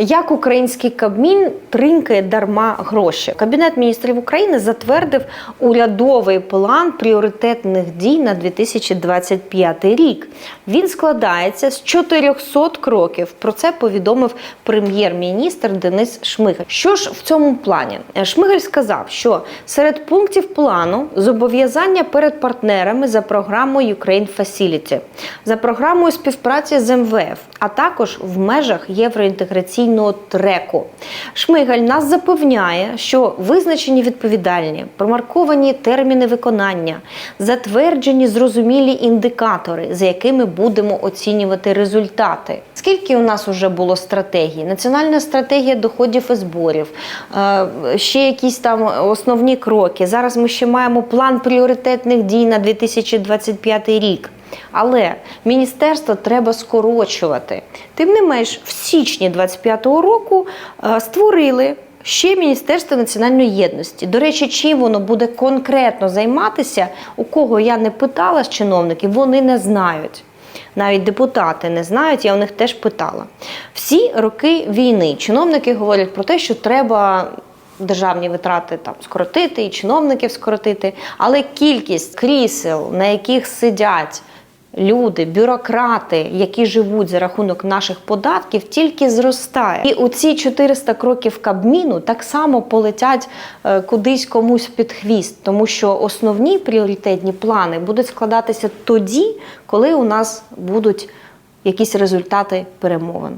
Як український Кабмін тринкає дарма гроші? Кабінет міністрів України затвердив урядовий план пріоритетних дій на 2025 рік. Він складається з 400 кроків. Про це повідомив прем'єр-міністр Денис Шмигаль. Що ж в цьому плані? Шмигаль сказав, що серед пунктів плану зобов'язання перед партнерами за програмою Ukraine Facility, за програмою співпраці з МВФ, а також в межах євроінтеграційного треку. Шмигаль нас запевняє, що визначені відповідальні, промарковані терміни виконання, затверджені зрозумілі індикатори, за якими будемо оцінювати результати. Скільки у нас вже було стратегій? Національна стратегія доходів і зборів, е, ще якісь там основні кроки. Зараз ми ще маємо план пріоритетних дій на 2025 рік. Але міністерство треба скорочувати. Тим не менш, в січні 25-го року е, створили. Ще Міністерство національної єдності. До речі, чим воно буде конкретно займатися, у кого я не питала з чиновників, вони не знають. Навіть депутати не знають, я у них теж питала. Всі роки війни чиновники говорять про те, що треба державні витрати там скоротити і чиновників скоротити, але кількість крісел, на яких сидять люди, бюрократи, які живуть за рахунок наших податків, тільки зростає. І у ці 400 кроків Кабміну так само полетять е, кудись комусь під хвіст, тому що основні пріоритетні плани будуть складатися тоді, коли у нас будуть якісь результати перемовин.